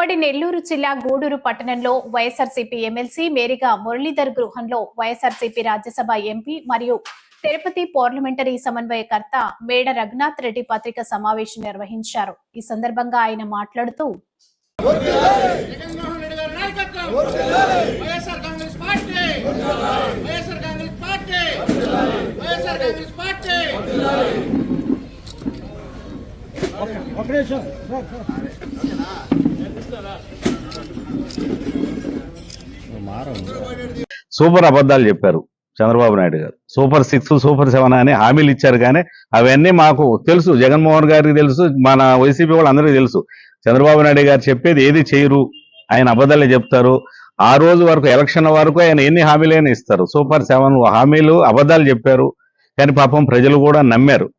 ఉమ్మడి నెల్లూరు జిల్లా గూడూరు పట్టణంలో వైఎస్ఆర్సీపీ ఎమ్మెల్సీ మేరిగా మురళీధర్ గృహంలో వైఎస్ఆర్సీపీ రాజ్యసభ ఎంపీ మరియు తిరుపతి పార్లమెంటరీ సమన్వయకర్త మేడ రఘునాథ్ రెడ్డి పత్రిక సమావేశం నిర్వహించారు. ఈ సందర్భంగా ఆయన మాట్లాడుతూ వైఎస్ఆర్ కాంగ్రెస్ పార్టీ! సూపర్ అబద్ధాలు చెప్పారు చంద్రబాబు నాయుడు గారు. సూపర్ సిక్స్ సూపర్ సెవెన్ అని హామీలు ఇచ్చారు కానీ అవన్నీ మాకు తెలుసు. జగన్మోహన్ గారికి తెలుసు మన వైసీపీ వాళ్ళందరికీ తెలుసు. చంద్రబాబు నాయుడు గారు చెప్పేది ఏది చేయరు ఆయన అబద్ధాలే చెప్తారు. ఆ రోజు వరకు ఎలక్షన్ వరకు ఆయన ఎన్ని హామీలైనా ఇస్తారు. సూపర్ సెవెన్ హామీలు అబద్ధాలు చెప్పారు. కానీ పాపం ప్రజలు కూడా నమ్మారు.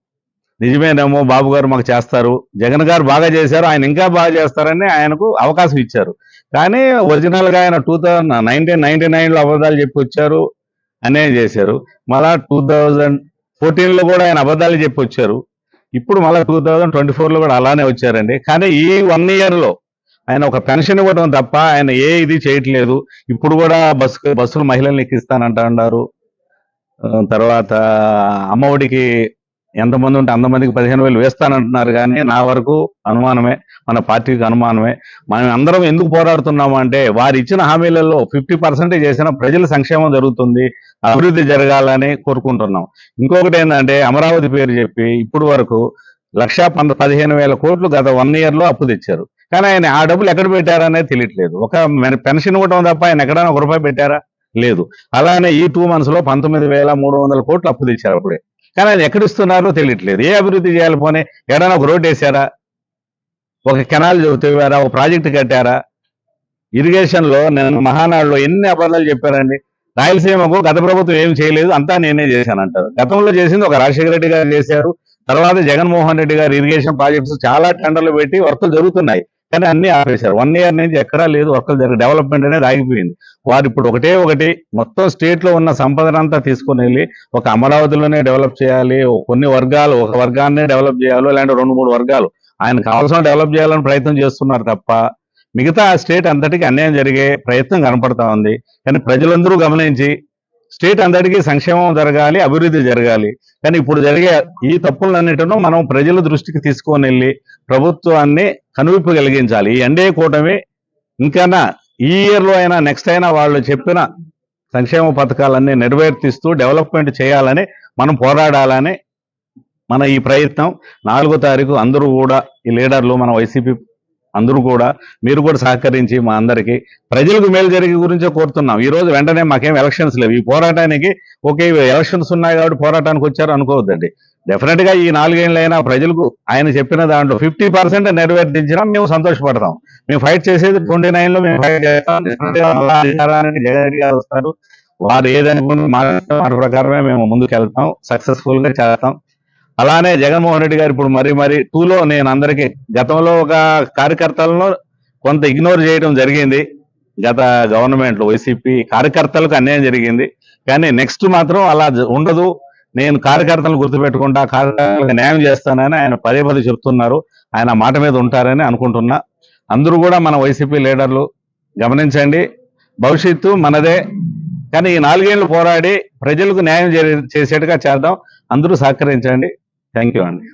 నిజమేనేమో బాబు గారు మాకు చేస్తారు. జగన్ గారు బాగా చేశారు ఆయన ఇంకా బాగా చేస్తారని ఆయనకు అవకాశం ఇచ్చారు. కానీ ఒరిజినల్గా ఆయన టూ థౌజండ్ నైన్టీన్ నైన్టీ నైన్లో అబద్ధాలు చెప్పి వచ్చారు అనే చేశారు. మళ్ళా టూ థౌజండ్ ఫోర్టీన్లో కూడా ఆయన అబద్ధాలు చెప్పి వచ్చారు. ఇప్పుడు మళ్ళీ టూ థౌజండ్ ట్వంటీ ఫోర్లో కూడా అలానే వచ్చారండి. కానీ ఈ వన్ ఇయర్లో ఆయన ఒక పెన్షన్ ఇవ్వడం తప్ప ఆయన ఏ ఇది చేయట్లేదు. ఇప్పుడు కూడా బస్సు బస్సులు మహిళల్ని ఎక్కిస్తానంట అన్నారు తర్వాత అమ్మఒడికి ఎంతమంది ఉంటే అంతమందికి పదిహేను వేలు వేస్తానంటున్నారు కానీ నా వరకు అనుమానమే మన పార్టీకి అనుమానమే. మనం అందరం ఎందుకు పోరాడుతున్నాము అంటే వారు ఇచ్చిన హామీలలో ఫిఫ్టీ పర్సెంటేజ్ చేసిన ప్రజల సంక్షేమం జరుగుతుంది అభివృద్ధి జరగాలని కోరుకుంటున్నాం. ఇంకొకటి ఏంటంటే అమరావతి పేరు చెప్పి ఇప్పుడు వరకు లక్షా పంద పదిహేను వేల కోట్లు గత వన్ ఇయర్లో అప్పు తెచ్చారు. కానీ ఆయన ఆ డబ్బులు ఎక్కడ పెట్టారనేది తెలియట్లేదు. ఒక మె- పెన్షన్ ఇవ్వడం తప్ప ఆయన ఎక్కడైనా ఒక రూపాయి పెట్టారా? లేదు. అలానే ఈ టూ మంత్స్లో పంతొమ్మిది వేల మూడు వందల కోట్లు అప్పు తెచ్చారు అప్పుడే. కానీ ఆయన ఎక్కడ ఇస్తున్నారో తెలియట్లేదు. ఏ అభివృద్ధి చేయాలి పోనీ? ఎక్కడైనా ఒక రోడ్ వేసారా ఒక కెనాల్ తవ్వారా? ఒక ప్రాజెక్ట్ కట్టారా? ఇరిగేషన్లో నేను మహానాడులో ఎన్ని అబద్ధాలు చెప్పారండి? రాయలసీమకు గత ప్రభుత్వం ఏం చేయలేదు అంతా నేనే చేశానంటారు. గతంలో చేసింది ఒక రాజశేఖర రెడ్డి గారు చేశారు. తర్వాత జగన్మోహన్ రెడ్డి గారు ఇరిగేషన్ ప్రాజెక్ట్స్ చాలా టెండర్లు పెట్టి వర్కులు జరుగుతున్నాయి. కానీ అన్ని ఆపేశారు. వన్ ఇయర్ నుంచి ఎక్కడా లేదు వర్కులు దగ్గర డెవలప్మెంట్ అనేది ఆగిపోయింది. వారు ఇప్పుడు ఒకటే ఒకటి మొత్తం స్టేట్లో ఉన్న సంపదనంతా తీసుకుని వెళ్ళి ఒక అమరావతిలోనే డెవలప్ చేయాలి కొన్ని వర్గాలు ఒక వర్గాన్ని డెవలప్ చేయాలి ఇలాంటి రెండు మూడు వర్గాలు. ఆయన కావాల్సిన డెవలప్ చేయాలని ప్రయత్నం చేస్తున్నారు తప్ప మిగతా స్టేట్ అంతటికి అన్యాయం జరిగే ప్రయత్నం కనపడతా ఉంది. కానీ ప్రజలందరూ గమనించి స్టేట్ అందరికీ సంక్షేమం జరగాలి అభివృద్ధి జరగాలి. కానీ ఇప్పుడు జరిగే ఈ తప్పులన్నిటిను మనం ప్రజల దృష్టికి తీసుకొని వెళ్ళి ప్రభుత్వాన్ని కనువిప్పు కలిగించాలి. ఈ ఎన్డీఏ కూటమి ఇంకైనా ఈ ఇయర్లో అయినా నెక్స్ట్ అయినా వాళ్ళు చెప్పిన సంక్షేమ పథకాలన్నీ నెరవేర్తిస్తూ డెవలప్మెంట్ చేయాలని మనం పోరాడాలని మన ఈ ప్రయత్నం. నాలుగో తారీఖు అందరూ కూడా ఈ లీడర్లు మన వైసీపీ అందరూ కూడా మీరు కూడా సహకరించి మా అందరికి ప్రజలకు మేలు జరిగే గురించే కోరుతున్నాం. ఈ రోజు వెంటనే మాకేం ఎలక్షన్స్ లేవు. ఈ పోరాటానికి ఓకే ఎలక్షన్స్ ఉన్నాయి కాబట్టి పోరాటానికి వచ్చారు అనుకోవద్దండి. డెఫినెట్గా ఈ నాలుగేళ్ళైనా ప్రజలకు ఆయన చెప్పిన దాంట్లో ఫిఫ్టీ పర్సెంట్ నెరవేర్తించినా మేము సంతోషపడతాం. మేము ఫైట్ చేసేది ట్వంటీ నైన్లో మేము ఫైట్ చేస్తాం. జగన్ గారు వస్తారు. వారు ఏదనుకున్న మాట ప్రకారమే మేము ముందుకు వెళ్తాం సక్సెస్ఫుల్గా చేస్తాం. అలానే జగన్మోహన్ రెడ్డి గారు ఇప్పుడు మరి మరి టూలో నేను అందరికీ గతంలో ఒక కార్యకర్తలను కొంత ఇగ్నోర్ చేయడం జరిగింది. గత గవర్నమెంట్లో వైసీపీ కార్యకర్తలకు అన్యాయం జరిగింది. కానీ నెక్స్ట్ మాత్రం అలా ఉండదు. నేను కార్యకర్తలను గుర్తుపెట్టుకుంటా కార్యకర్తలకు న్యాయం చేస్తానని ఆయన పదే పదే చెప్తున్నారు. ఆయన మాట మీద ఉంటారని అనుకుంటున్నా. అందరూ కూడా మన వైసీపీ లీడర్లు గమనించండి. భవిష్యత్తు మనదే. కానీ ఈ నాలుగేళ్ళు పోరాడి ప్రజలకు న్యాయం చేసేట్టుగా చేద్దాం. అందరూ సహకరించండి. థ్యాంక్ యూ అండి